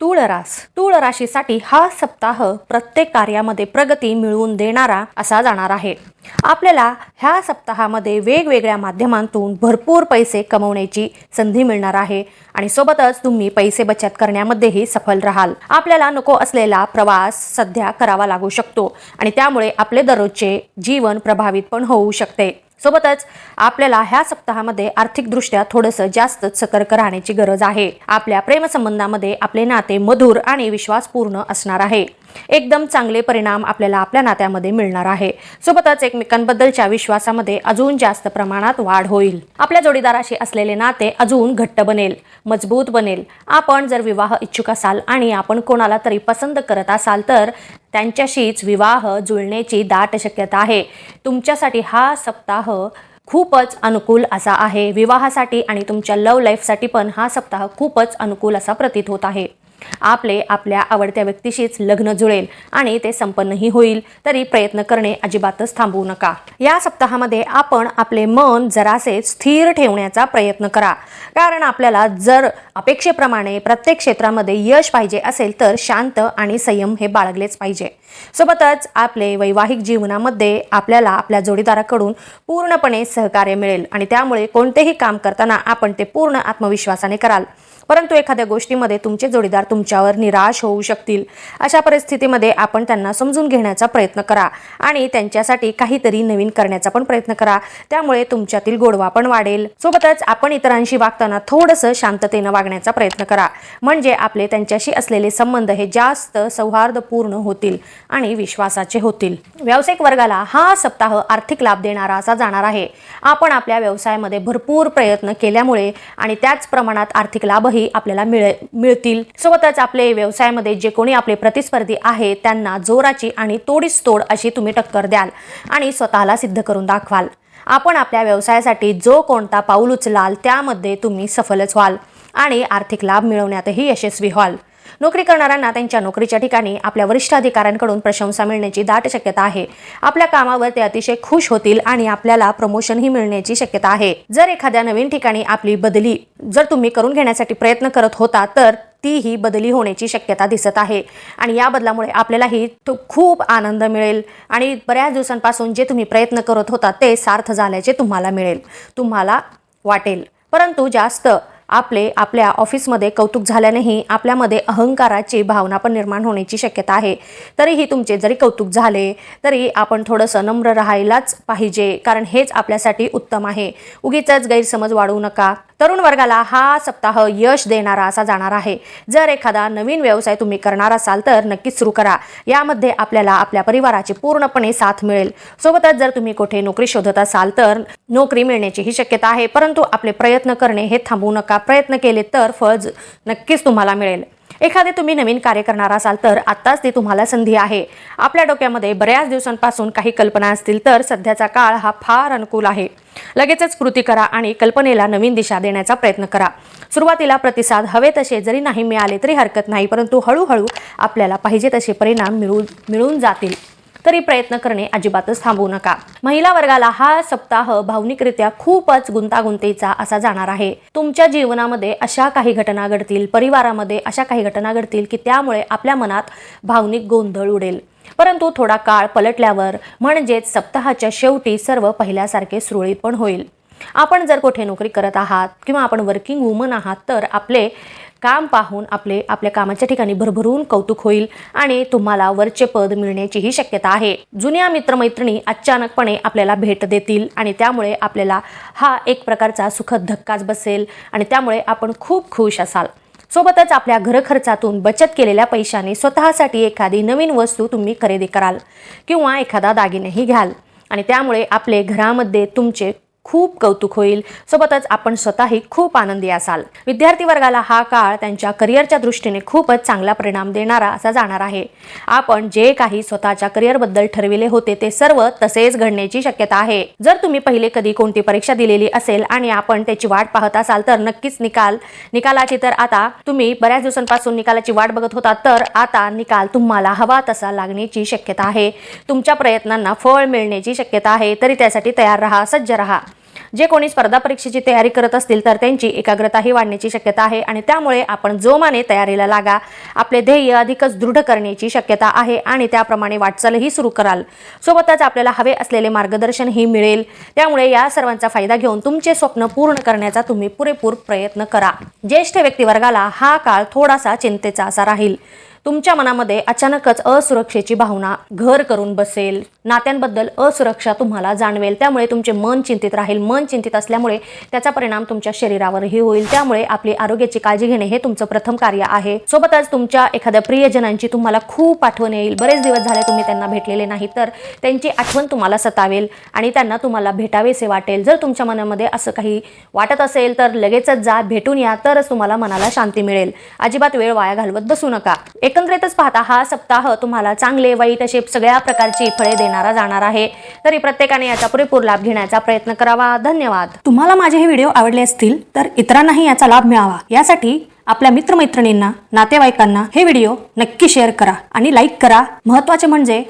तूळ रास तूळ राशीसाठी हा सप्ताह प्रत्येक कार्यामध्ये प्रगती मिळवून देणारा असा जाणार आहे. आपल्याला ह्या सप्ताहामध्ये वेगवेगळ्या माध्यमांतून भरपूर पैसे कमवण्याची संधी मिळणार आहे आणि सोबतच तुम्ही पैसे बचत करण्यामध्येही सफल राहाल. आपल्याला नको असलेला प्रवास सध्या करावा लागू शकतो आणि त्यामुळे आपले दररोजचे जीवन प्रभावित पण होऊ शकते. सोबतच आपल्याला ह्या सप्ताहामध्ये आर्थिकदृष्ट्या थोडंसं जास्तच सतर्क राहण्याची गरज आहे. आपल्या प्रेमसंबंधामध्ये आपले नाते मधुर आणि विश्वासपूर्ण असणार आहे. एकदम चांगले परिणाम आपल्याला आपल्या नात्यामध्ये मिळणार आहे. सोबतच एकमेकांबद्दलच्या विश्वासामध्ये अजून जास्त प्रमाणात वाढ होईल. आपल्या जोडीदाराशी असलेले नाते अजून घट्ट बनेल मजबूत बनेल. आपण जर विवाह इच्छुक असाल आणि आपण कोणाला तरी पसंत करत असाल तर त्यांच्याशीच विवाह जुळण्याची दाट शक्यता आहे. तुमच्यासाठी हा सप्ताह खूपच अनुकूल असा आहे. विवाहासाठी आणि तुमच्या लव लाईफसाठी पण हा सप्ताह खूपच अनुकूल असा प्रतीत होत आहे. आपले आपल्या आवडत्या व्यक्तीशीच लग्न जुळेल आणि ते संपन्नही होईल तरी प्रयत्न करणे अजिबातच थांबवू नका. या सप्ताहामध्ये आपण आपले मन जरासे स्थिर ठेवण्याचा प्रयत्न करा. कारण आपल्याला जर अपेक्षेप्रमाणे प्रत्येक क्षेत्रामध्ये यश पाहिजे असेल तर शांत आणि संयम हे बाळगलेच पाहिजे. सोबतच आपले वैवाहिक जीवनामध्ये आपल्याला आपल्या जोडीदाराकडून पूर्णपणे सहकार्य मिळेल आणि त्यामुळे कोणतेही काम करताना आपण ते पूर्ण आत्मविश्वासाने कराल. परंतु एखाद्या गोष्टीमध्ये तुमचे जोडीदार तुमच्यावर निराश होऊ शकतील. अशा परिस्थितीमध्ये आपण त्यांना समजून घेण्याचा प्रयत्न करा आणि त्यांच्यासाठी काहीतरी नवीन करण्याचा पण प्रयत्न करा. त्यामुळे तुमच्यातील गोडवा पण वाढेल. सोबतच आपण इतरांशी वागताना थोडंसं शांततेनं वागण्याचा प्रयत्न करा. म्हणजे आपले त्यांच्याशी असलेले संबंध हे जास्त सौहार्दपूर्ण होतील आणि विश्वासाचे होतील. व्यावसायिक वर्गाला हा सप्ताह आर्थिक लाभ देणारा असा जाणार आहे. आपण आपल्या व्यवसायामध्ये भरपूर प्रयत्न केल्यामुळे आणि त्याच प्रमाणात आर्थिक लाभही आपल्याला मिळे मिळतील. सोबतच आपले व्यवसायामध्ये जे कोणी आपले प्रतिस्पर्धी आहे त्यांना जोराची आणि तोडीस तोड अशी तुम्ही टक्कर द्याल आणि स्वतःला सिद्ध करून दाखवाल. आपण आपल्या व्यवसायासाठी जो कोणता पाऊल उचलाल त्यामध्ये तुम्ही सफलच व्हाल आणि आर्थिक लाभ मिळवण्यातही यशस्वी व्हाल. नोकरी करणाऱ्यांना त्यांच्या नोकरीच्या ठिकाणी आपल्या वरिष्ठ अधिकाऱ्यांकडून प्रशंसा मिळण्याची दाट शक्यता आहे. आपल्या कामावर ते अतिशय खुश होतील आणि आपल्याला प्रमोशनही मिळण्याची शक्यता आहे. जर एखाद्या नवीन ठिकाणी आपली बदली जर तुम्ही करून घेण्यासाठी प्रयत्न करत होता तर ती ही बदली होण्याची शक्यता दिसत आहे. आणि या बदलामुळे आपल्यालाही खूप आनंद मिळेल आणि बऱ्याच दिवसांपासून जे तुम्ही प्रयत्न करत होता ते सार्थ झाल्याचे तुम्हाला मिळेल तुम्हाला वाटेल. परंतु जास्त आपले आपल्या ऑफिसमध्ये कौतुक झाल्यानेही आपल्यामध्ये अहंकाराची भावना पण निर्माण होण्याची शक्यता आहे. तरीही तुमचे जरी कौतुक झाले तरी आपण थोडंसं नम्र राहायलाच पाहिजे कारण हेच आपल्यासाठी उत्तम आहे. उगीच गैरसमज वाढवू नका. तरुण वर्गाला हा सप्ताह यश देणारा असा जाणार आहे. जर एखादा नवीन व्यवसाय तुम्ही करणार असाल तर नक्कीच सुरू करा. यामध्ये आपल्याला आपल्या परिवाराची पूर्णपणे साथ मिळेल. सोबतच जर तुम्ही कुठे नोकरी शोधत असाल तर नोकरी मिळण्याचीही शक्यता आहे परंतु आपले प्रयत्न करणे हे थांबवू नका. प्रयत्न केले तर फळ नक्कीच तुम्हाला मिळेल. एखादे तुम्ही नवीन कार्य करणार असाल तर आत्ताच ती तुम्हाला संधी आहे. आपल्या डोक्यामध्ये बऱ्याच दिवसांपासून काही कल्पना असतील तर सध्याचा काळ हा फार अनुकूल आहे. लगेचच कृती करा आणि कल्पनेला नवीन दिशा देण्याचा प्रयत्न करा. सुरुवातीला प्रतिसाद हवे तसे जरी नाही मिळाले तरी हरकत नाही परंतु हळूहळू आपल्याला पाहिजे तसे परिणाम मिळून मिळून जातील. तरी प्रयत्न करणे अजिबातच थांबवू नका. महिला वर्गाला हा सप्ताह भावनिकरित्या खूपच गुंतागुंतीचा असा जाणार आहे. तुमच्या जीवनामध्ये अशा काही घटना घडतील परिवारामध्ये अशा काही घटना घडतील की त्यामुळे आपल्या मनात भावनिक गोंधळ उडेल. परंतु थोडा काळ पलटल्यावर म्हणजेच सप्ताहाच्या शेवटी सर्व पहिल्यासारखे सुरळीत पण होईल. आपण जर कुठे नोकरी करत आहात किंवा आपण वर्किंग वुमन आहात तर आपले काम पाहून आपले आपल्या कामाच्या ठिकाणी भरभरून कौतुक होईल आणि तुम्हाला वरचे पद मिळण्याचीही शक्यता आहे. जुन्या मित्रमैत्रिणी अचानकपणे आपल्याला भेट देतील आणि त्यामुळे आपल्याला हा एक प्रकारचा सुखद धक्काच बसेल आणि त्यामुळे आपण खूप खुश असाल. सोबतच आपल्या घरखर्चातून बचत केलेल्या पैशाने स्वतःसाठी एखादी नवीन वस्तू तुम्ही खरेदी कराल किंवा एखादा दागिनेही घ्याल. आणि त्यामुळे आपले घरामध्ये तुमचे खूप कौतुक होईल. सोबतच आपण स्वतःही खूप आनंदी असाल. विद्यार्थी वर्गाला हा काळ त्यांच्या करिअरच्या दृष्टीने खूपच चांगला परिणाम देणारा असा जाणार आहे. आपण जे काही स्वतःच्या करिअरबद्दल ठरविले होते ते सर्व तसेच घडण्याची शक्यता आहे. जर तुम्ही पहिले कधी कोणती परीक्षा दिलेली असेल आणि आपण त्याची वाट पाहत असाल तर नक्कीच निकाल. निकालाची तर आता तुम्ही बऱ्याच दिवसांपासून निकालाची वाट बघत होता तर आता निकाल तुम्हाला हवा तसा लागण्याची शक्यता आहे. तुमच्या प्रयत्नांना फळ मिळण्याची शक्यता आहे. तरी त्यासाठी तयार राहा सज्ज राहा. जे कोणी स्पर्धा परीक्षेची तयारी करत असतील तर त्यांची एकाग्रताही वाढण्याची शक्यता आहे आणि त्यामुळे आपण जोमाने तयारीला लागा आपले ध्येय अधिकच दृढ करण्याची शक्यता आहे आणि त्याप्रमाणे वाटचालही सुरू कराल. सोबतच आपल्याला हवे असलेले मार्गदर्शनही मिळेल. त्यामुळे या सर्वांचा फायदा घेऊन तुमचे स्वप्न पूर्ण करण्याचा तुम्ही पुरेपूर प्रयत्न करा. ज्येष्ठ व्यक्तिवर्गाला हा काळ थोडासा चिंतेचा असा राहील. तुमच्या मनामध्ये अचानकच असुरक्षेची भावना घर करून बसेल. नात्यांबद्दल असुरक्षा तुम्हाला जाणवेल. त्यामुळे तुमचे मन चिंतित राहील. मन चिंतित असल्यामुळे त्याचा परिणाम तुमच्या शरीरावरही होईल. त्यामुळे आपली आरोग्याची काळजी घेणे हे तुमचं प्रथम कार्य आहे. सोबतच तुमच्या एखाद्या प्रियजनांची तुम्हाला खूप आठवण येईल. बरेच दिवस झाले तुम्ही त्यांना भेटलेले नाही तर त्यांची आठवण तुम्हाला सतावेल आणि त्यांना तुम्हाला भेटावेसे वाटेल. जर तुमच्या मनामध्ये असं काही वाटत असेल तर लगेचच जा भेटून या तरच तुम्हाला मनाला शांती मिळेल. अजिबात वेळ वाया घालवत बसू नका. एकंदरीतच पाहता हा सप्ताह तुम्हाला चांगले वाईट असे सगळ्या प्रकारची फळे देणार जाणार आहे. तरी प्रत्येकाने याचा पुरेपूर लाभ घेण्याचा प्रयत्न करावा. धन्यवाद. तुम्हाला माझे हे व्हिडिओ आवडले असतील तर इतरांनाही याचा लाभ मिळावा. यासाठी आपल्या मित्रमैत्रिणींना नातेवाईकांना हे व्हिडिओ नक्की शेअर करा आणि लाईक करा. महत्त्वाचे म्हणजे